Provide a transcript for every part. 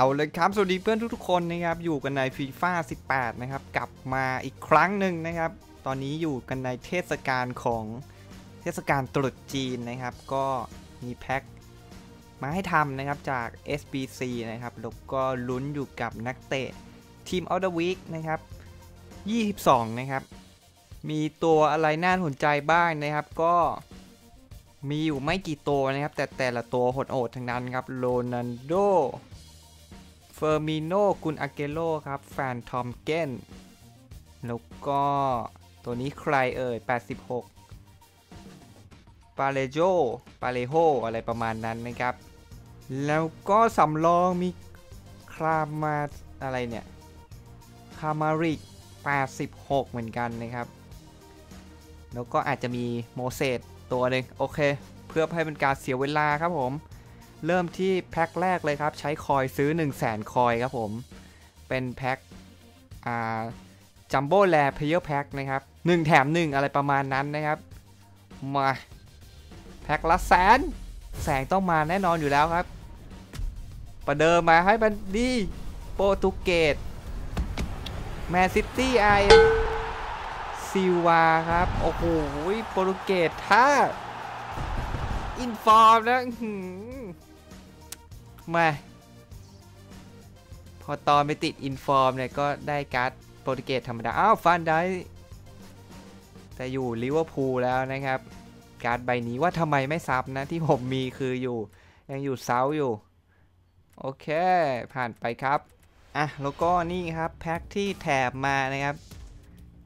เอาเลยครับ สวัสดีเพื่อนทุกๆคนนะครับ อยู่กันในฟีฟ่า18 นะครับ กลับมาอีกครั้งหนึ่งนะครับ ตอนนี้อยู่กันในเทศกาลของเทศกาลตรุษจีนนะครับ ก็มีแพ็คมาให้ทำนะครับจาก SBC นะครับ แล้วก็ลุ้นอยู่กับนักเตะทีม Out the Week นะครับ 22 นะครับ มีตัวอะไรน่าสนใจบ้างนะครับ ก็มีอยู่ไม่กี่ตัวนะครับ แต่แต่ละตัวโหดทั้งนั้นครับโรนัลโด ฟอร์มิโนกุนอาเกโลครับแฟนทอมเกนแล้วก็ตัวนี้ใครเอ่ย 86 ปาเลโจ ปาเลโฮ อะไรประมาณนั้นนะครับ แล้วก็สำรองมีครามาอะไรเนี่ย คามาริก 86 เหมือนกันนะครับ แล้วก็อาจจะมีโมเสสตัวหนึ่งโอเค เพื่อให้เป็นการเสียเวลาครับผม เริ่มที่แพ็คแรกเลยครับ ใช้คอยซื้อ 1 0 0 0 0แสนคอยครับผม เป็นแพ็คอ่าจัมโบ้แลเพเยอร์แพ็คนะครับ 1 แถม 1 อะไรประมาณนั้นนะครับ มาแพ็คละแสน แสงต้องมาแน่นอนอยู่แล้วครับ ประเดิมมาให้มันดีโปรตุเกสแมนซิตี้ไอซิวาครับ โอ้โหโปรตุเกสถ้า อินฟอร์มนะ มา พอตอนไปติดอินฟอร์มเนี่ยก็ได้การ์ดโปรตุเกสธรรมดา อ้าวฟันได้ แต่อยู่ลิเวอร์พูลแล้วนะครับ การ์ดใบนี้ว่าทำไมไม่ซับนะที่ผมมีคืออยู่ ยังอยู่เซาอยู่ โอเค ผ่านไปครับ อะ แล้วก็นี่ครับ แพ็คที่แถบมานะครับ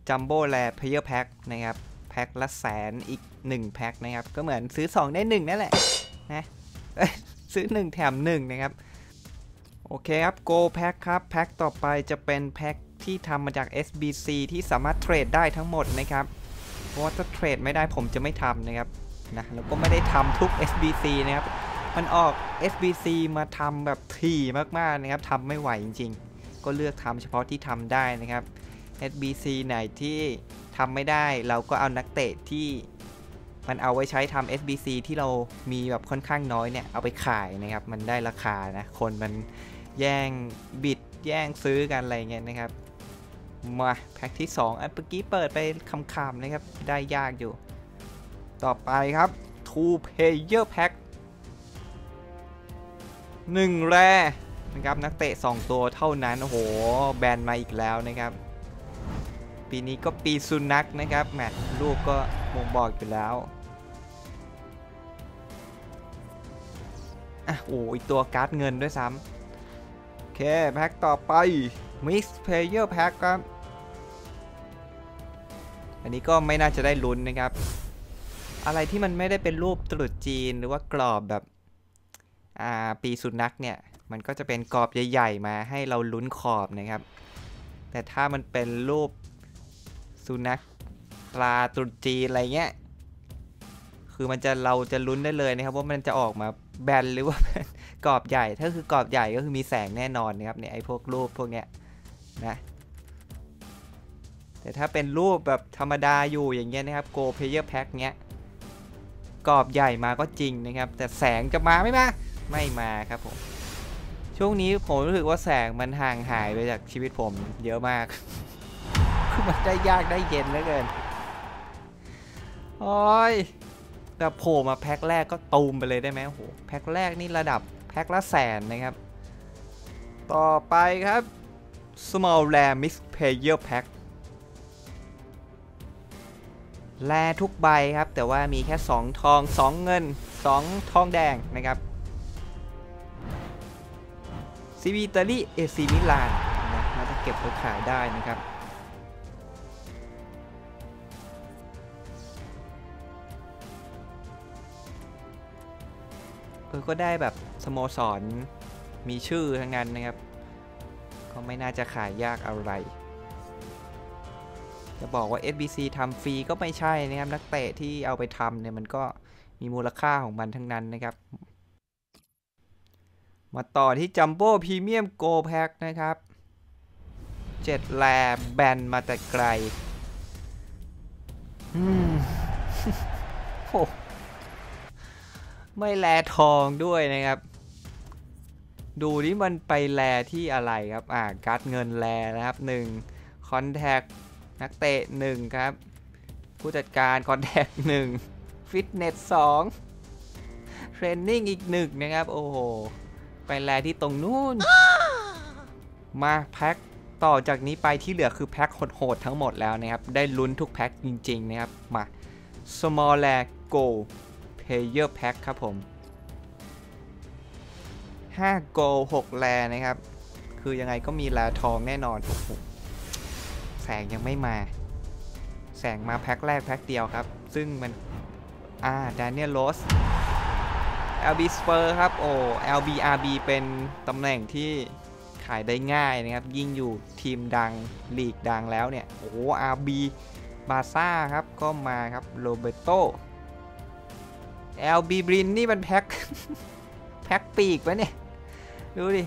จัมโบ้แลเพเยอร์แพ็คนะครับแพ็คละแสนอีก 1 แพ็คนะครับ ก็เหมือนซื้อ 2 ได้ 1 นั่นแหละนะ ซื้อ 1 แถม 1 นะครับ โอเคครับโกแพ็คครับ แพ็คต่อไปจะเป็นแพ็คที่ทำมาจาก SBC ที่สามารถเทรดได้ทั้งหมดนะครับ เพราะว่าถ้าเทรดไม่ได้ผมจะไม่ทำนะครับนะแล้วก็ไม่ได้ทำทุก SBC นะครับ มันออก SBC มาทำแบบถี่มากๆนะครับทำไม่ไหวจริง ๆ ก็เลือกทำเฉพาะที่ทำได้นะครับ SBC ไหนที่ทำไม่ได้เราก็เอานักเตะที่ มันเอาไว้ใช้ทำ SBC ที่เรามีแบบค่อนข้างน้อยเนี่ย เอาไปขายนะครับ มันได้ราคานะ คนมันแย่งบิดแย่งซื้อกันอะไรเงี้ยนะครับ มาแพ็คที่ 2 อันเมื่อกี้เปิดไปคำๆนะครับ ได้ยากอยู่ ต่อไปครับ two player pack 1 แร่นะครับ นักเตะ 2 ตัวเท่านั้น โอ้โห แบนมาอีกแล้วนะครับ ปีนี้ก็ปีสุนัขนะครับแมทลูกก็มงบอกอยู่แล้วอะโอ้ยตัวการ์ดเงินด้วยซ้ำโอเค แพ็คต่อไป Mix Player Pack ครับ อันนี้ก็ไม่น่าจะได้ลุ้นนะครับ อะไรที่มันไม่ได้เป็นรูปตรุษจีนหรือว่ากรอบแบบอ่าปีสุนัขเนี่ย มันก็จะเป็นกรอบใหญ่ ๆ มาให้เราลุ้นขอบนะครับ แต่ถ้ามันเป็นรูป สุนัขปลาตรุษจีนอะไรเงี้ย คือมันจะเราจะลุ้นได้เลยนะครับว่ามันจะออกมาแบนหรือว่ากรอบใหญ่ ถ้าคือกรอบใหญ่ก็คือมีแสงแน่นอนนะครับเนี่ยไอ้พวกรูปพวกเนี้ยนะแต่ถ้าเป็นรูปแบบธรรมดาอยู่อย่างเงี้ยนะครับ Go Player Pack เนี้ยกรอบใหญ่มาก็จริงนะครับ แต่แสงจะมาไม่มาไม่มาครับผม ช่วงนี้ผมรู้สึกว่าแสงมันห่างหายไปจากชีวิตผมเยอะมาก มันได้ยากได้เย็นเหลือเกินโอ้ยแต่โผล่มาแพ็คแรกก็ตูมไปเลยได้ไหมโอ้โหแพ็คแรกนี่ระดับแพ็คละแสนนะครับ ต่อไปครับ small rare mix player pack แลทุกใบครับ แต่ว่ามีแค่ 2 ทอง 2 เงิน 2 ทองแดงนะครับซีวิตาลีเอซีมิลานนะน่าจะเก็บไว้ขายได้นะครับ ก็ได้แบบสโมสรมีชื่อทั้งนั้นนะครับ ก็ไม่น่าจะขายยากอะไร จะบอกว่า SBC ทำฟรีก็ไม่ใช่นะครับ นักเตะที่เอาไปทำเนี่ยมันก็มีมูลค่าของมันทั้งนั้นนะครับ มาต่อที่จัมโบ้พรีเมียมโกแพ็คนะครับเจ็ดแลแบนมาแต่ไกล อืมโอ้ ไม่แลทองด้วยนะครับ ดูนี่มันไปแลที่อะไรครับอ่าการ์ดเงินแลนะครับ1คอนแทคนักเตะ1ครับ ผู้จัดการคอนแทค1ฟิตเนส2เทรนนิ่งอีก1นะครับ โอ้โห ไปแลที่ตรงนู้น มาแพ็คต่อจากนี้ไปที่เหลือคือแพ็คโหดๆทั้งหมดแล้วนะครับ ได้ลุ้นทุกแพ็คจริงๆนะครับ มา small l a go player pack ครับผม5 go 6แลนะครับ คือยังไงก็มีแลทองแน่นอนโอ้โหแสงยังไม่มา แสงมาแพ็คแรกแพ็คเดียวครับ ซึ่งมัน อ่าดานิเอลโรส LB Spur ครับ โอ้ LBRB เป็นตำแหน่งที่ขายได้ง่ายนะครับ ยิ่งอยู่ทีมดังลีกดังแล้วเนี่ย โอ้ RB บาซ่าครับ ก็มาครับ โรเบโต LB บรินนี่มันแพ็คแพ็คปีกวะเนี่ย ดูดิ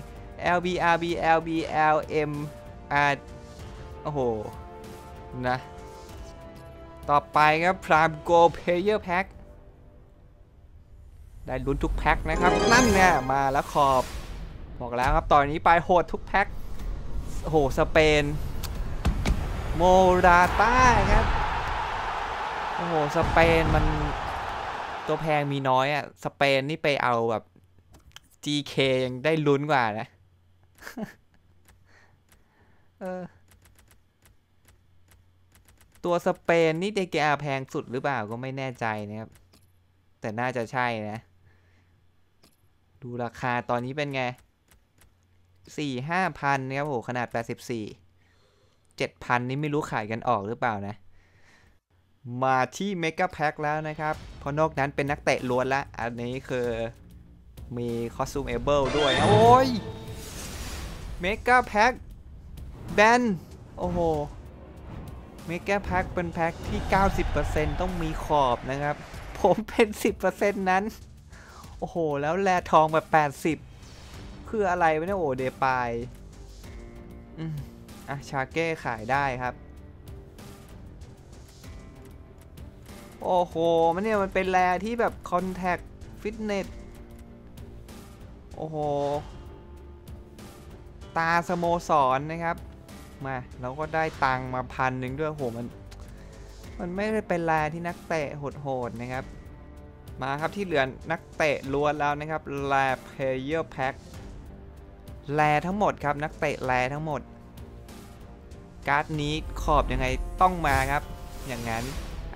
LB RB LB LM R โอ้โห นะ ต่อไปครับ Prime Go Player Pack ได้ลุ้นทุกแพ็คนะครับ นั่นเนี่ยมาแล้วขอบ บอกแล้วครับ ตอนนี้ไปโหดทุกแพ็คโอ้โห สเปน โมราต้าครับ โอ้โห สเปนมัน ตัวแพงมีน้อยอะ่ะสเปนนี่ไปเอาแบบ GK ยังได้ลุ้นกว่านะ เออ ตัวสเปนนี่ DKR แพงสุดหรือเปล่าก็ไม่แน่ใจนะครับ แต่น่าจะใช่นะ ดูราคาตอนนี้เป็นไงสี่ห้าพันครับโหขนาด84 7,000นี่ไม่รู้ขายกันออกหรือเปล่านะ มาที่เมก a แพ็คแล้วนะครับ เพราะนอกนั้นเป็นนักเตะล้วนละ อันนี้คือมีคอสตูมเอเบิลด้วย โอ้ยเมก a แพ็คแบน โอ้โห เมก a แพ็คเป็นแพ็คที่ 90%ต้องมีขอบนะครับ ผมเป็น 10%นั้น โอ้โห แล้วแลทองแบบ 80 คืออะไรวะเนี่ยโอเดปายอืมอะ ชาเก้ขายได้ครับ โอ้โห มันเนี่ยมันเป็นแลที่แบบคอนแทคฟิตเนส โอ้โห ตาสโมสรนนะครับ มาเราก็ได้ตังมาพันหนึ่งด้วยโหมัน มันไม่ได้เป็นแลที่นักเตะโหดๆนะครับ มาครับที่เหลือนักเตะล้วนแล้วนะครับแลเพเยอร์แพ็คแลทั้งหมดครับนักเตะแลทั้งหมด การ์ดนี้ขอบยังไงต้องมาครับ อย่างนั้น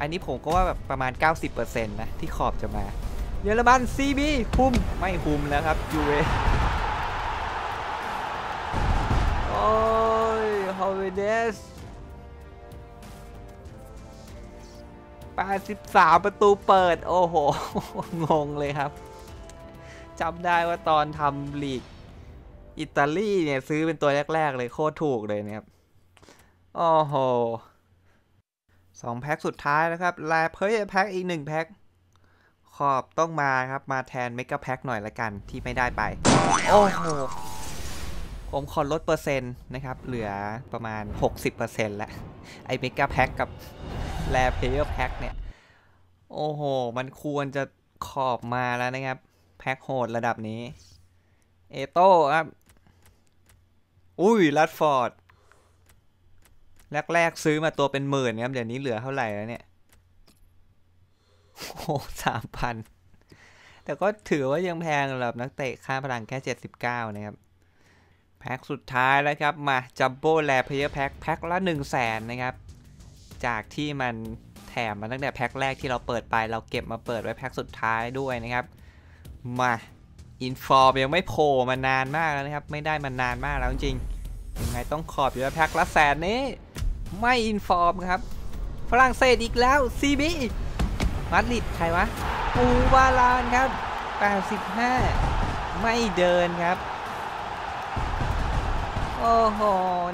อันนี้ผมก็ว่าแบบประมาณ 90%นะที่ขอบจะมา เยอรมัน CB คุมไม่คุมแล้วครับยูเอโอ้ยฮอเวเดส83 ประตูเปิด โอ้โห งงเลยครับจำได้ว่าตอนทำลีก อิตาลีเนี่ย ซื้อเป็นตัวแรก ๆ เลยโคตรถูกเลยนะครับ โอ้โห สองแพ็คสุดท้ายนะครับแลเพิ่มแพ็คอีกหนึ่งแพ็คขอบต้องมาครับ มาแทนเมกะแพ็คหน่อยละกันที่ไม่ได้ไป โอ้โห ผมขอลดเปอร์เซ็นต์นะครับ เหลือประมาณ 60%แล้ว ไอเมกะแพ็คกับแลเพเยอร์แพ็คเนี่ย โอ้โห มันควรจะขอบมาแล้วนะครับ แพ็คโหดระดับนี้ เอโต้ครับ อุ้ยลัดฟอร์ด แรกๆซื้อมาตัวเป็นหมื่นครับ เดี๋ยวนี้เหลือเท่าไหร่แล้วเนี่ย โอ้สามพัน แต่ก็ถือว่ายังแพงสำหรับนักเตะค่าพลังแค่ 79 นะครับ แพ็คสุดท้ายแล้วครับ มาจัมโบ้แลเพเยอร์แพ็คแพ็คละ 1 0 0 0 0แสนนะครับ จากที่มันแถมมาตั้งแต่แพ็คแรกที่เราเปิดไป เราเก็บมาเปิดไว้แพ็คสุดท้ายด้วยนะครับ มาอินฟอร์มยังไม่โผล่มานานมากแล้วนะครับ ไม่ได้มานานมากแล้วจริงยังไงต้องขอบอยู่แล้วแพ็คละแสนนี้ ไม่อินฟอร์มครับ ฝรั่งเศสอีกแล้ว CB มาดริดใครวะ ปูวาลานครับ 85 ไม่เดินครับ โอ้โห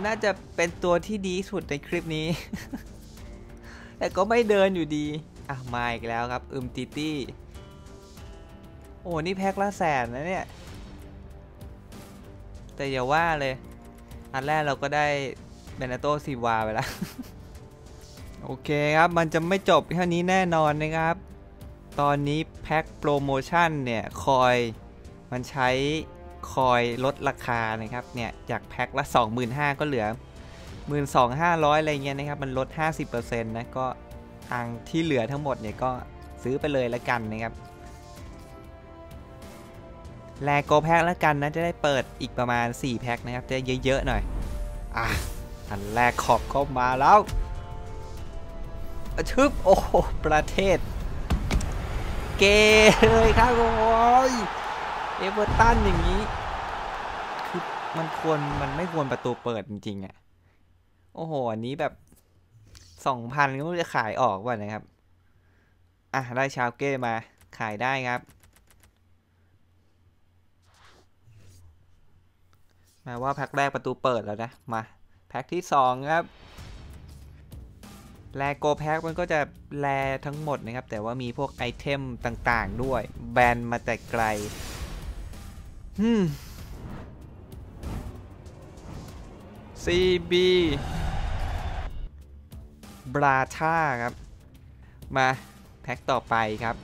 น่าจะเป็นตัวที่ดีสุดในคลิปนี้ แต่ก็ไม่เดินอยู่ดี อะ มาอีกแล้วครับ อึมติตี้ โอ้นี่แพ็คละแสนนะเนี่ย แต่อย่าว่าเลย อันแรกเราก็ได้ เบนโตซีวาไปแล้ว โอเคครับ มันจะไม่จบแค่นี้แน่นอนนะครับ ตอนนี้แพ็คโปรโมชั่นเนี่ย คอยมันใช้คอยลดราคานะครับ เนี่ยจากแพ็คละ 25,000 ก็เหลือ 12,500 อะไรเงี้ยนะครับ มันลด 50%นะก็ทางที่เหลือทั้งหมดเนี่ยก็ซื้อไปเลยละกันนะครับ แลโกแพ็คละกันนะ จะได้เปิดอีกประมาณ 4 แพ็คนะครับ จะเยอะ ๆ หน่อย อะ อันแรกขอบก็มาแล้วชึบโอ้โหประเทศ เกเลยครับโอ้ยเอเวอร์ตันอย่างนี้คือมันควรมันไม่ควรประตูเปิดจริงๆอะ่ะโอ้โห อันนี้แบบสองพันก็จะขายออกว่ะนะครับ อะ ได้ชาวเก้มาขายได้ครับ มาว่าแพ็คแรกประตูเปิดแล้วนะ มา แพ็คที่ 2 ครับ แลโกแพ็คมันก็จะแลทั้งหมดนะครับ แต่ว่ามีพวกไอเทมต่างๆด้วย แบนมาแต่ไกลฮึม CB บราชาครับ มาแพ็คต่อไปครับ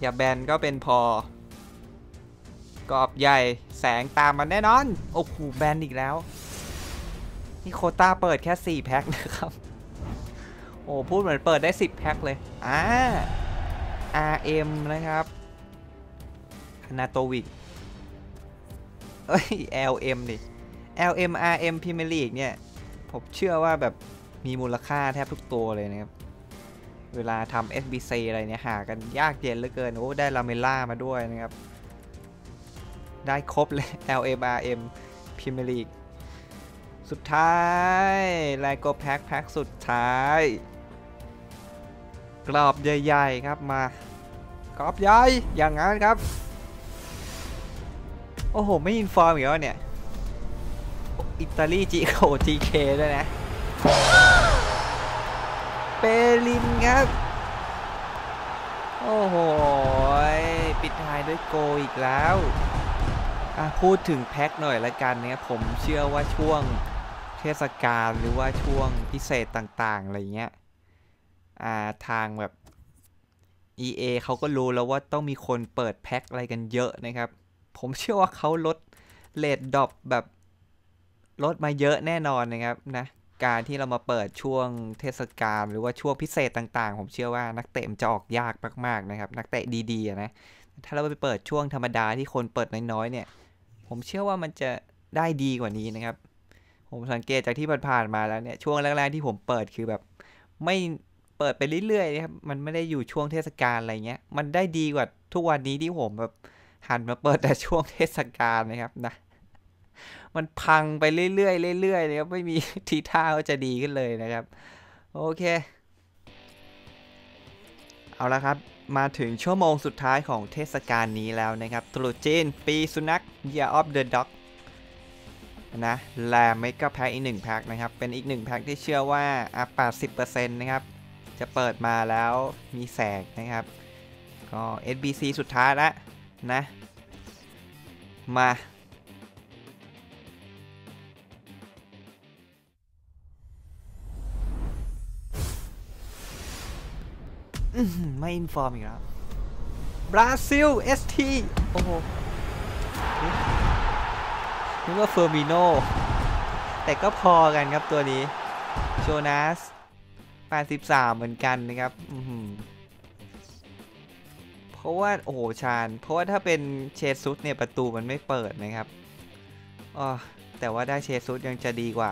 อย่าแบนก็เป็นพอ กรอบใหญ่แสงตามมันแน่นอน โอ้โหแบนอีกแล้ว นี่โคต้าเปิดแค่ 4 แพ็คนะครับ โอ้พูดเหมือนเปิดได้ 10 แพ็คเลย อ่า RM นะครับนาโตวิกเอ้ย LM ดิ LM RM Premier League เนี่ย ผมเชื่อว่าแบบมีมูลค่าแทบทุกตัวเลยนะครับ เวลาทำ SBC อะไรเนี่ย หากันยากเย็นเหลือเกิน โอ้ ได้ลาเมล่ามาด้วยนะครับ ได้ครบเลย LM RM Premier League สุดท้ายไลโกแพ็คแพ็คสุดท้าย กรอบใหญ่ๆครับมากรอบใหญ่อย่างนั้นครับ โอ้โห ไม่อินฟอร์มอีกแล้วเนี่ย อิตาลีจีโคจีเคด้วยนะ เปลินครับ โอ้โห ปิดท้ายด้วยโกอีกแล้ว พูดถึงแพ็คหน่อยละกันเนี่ยผมเชื่อว่าช่วงเทศกาลหรือว่าช่วงพิเศษต่างๆอะไรเงี้ยทางแบบ EA เขาก็รู้แล้วว่าต้องมีคนเปิดแพ็คอะไรกันเยอะนะครับ ผมเชื่อว่าเขาลดเลดดอปแบบลดมาเยอะแน่นอนนะครับนะการที่เรามาเปิดช่วงเทศกาลหรือว่าช่วงพิเศษต่างๆ ผมเชื่อว่านักเตะมันจะออกยากมากๆนะครับ นักเตะดีๆนะถ้าเราไปเปิดช่วงธรรมดาที่คนเปิดน้อยๆเนี่ย ผมเชื่อว่ามันจะได้ดีกว่านี้นะครับ ผมสังเกตจากที่ผ่านๆมาแล้วเนี่ยช่วงแรกๆที่ผมเปิดคือแบบไม่เปิดไปเรื่อยๆนะครับมันไม่ได้อยู่ช่วงเทศกาลอะไรเงี้ย มันได้ดีกว่าทุกวันนี้ที่ผมแบบหันมาเปิดแต่ช่วงเทศกาลนะครับนะ มันพังไปเรื่อยๆเรื่อยๆนะครับไม่มีทีท่าว่าจะดีขึ้นเลยนะครับ โอเค เอาละครับ มาถึงชั่วโมงสุดท้ายของเทศกาลนี้แล้วนะครับตรุษจีนปีสุนัข Year of the Dog นะแลมไม่ก็แพ็คอีกหนึ่งแพ็คนะครับ เป็นอีกหนึ่งแพ็คที่เชื่อว่าอะ80%นะครับ จะเปิดมาแล้วมีแสงนะครับ ก็ SBC สุดท้ายละนะ มา ไม่อินฟอร์มอีกแล้วบราซิล ST โอ้โหนึกว่าเฟอร์มิโนแต่ก็พอกันครับตัวนี้โชนัส83 เหมือนกันนะครับเพราะว่า โอ้โห ชาญ เพราะว่าถ้าเป็นเชซุสเนี่ยประตูมันไม่เปิดนะครับอ๋อแต่ว่าได้เชซุสยังจะดีกว่า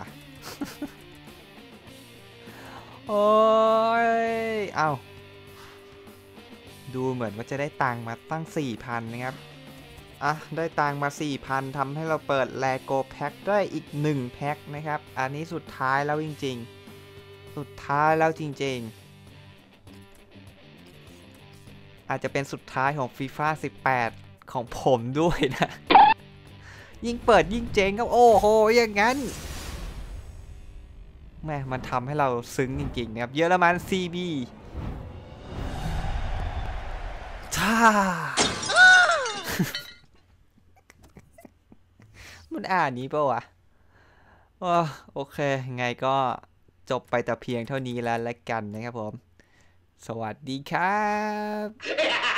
โอ้ย เอา ดูเหมือนว่าจะได้ตังมาตั้ง 4,000 นะครับ อะ ได้ตังมา 4,000ทำให้เราเปิดแลโกแพ็คได้อีก 1 แพ็คนะครับ อันนี้สุดท้ายแล้วจริง ๆ สุดท้ายแล้วจริง ๆ อาจจะเป็นสุดท้ายของ FIFA 18 ของผมด้วยนะ ยิ่งเปิดยิ่งเจ๊งครับ โอ้โห อย่างนั้นแม่มันทำให้เราซึ้งจริงๆนะครับ เยอรมัน CB ท่ามันอ่านนี้ปะวะโอเค ไงก็จบไปแต่เพียงเท่านี้แล้วละกันนะครับผม สวัสดีครับ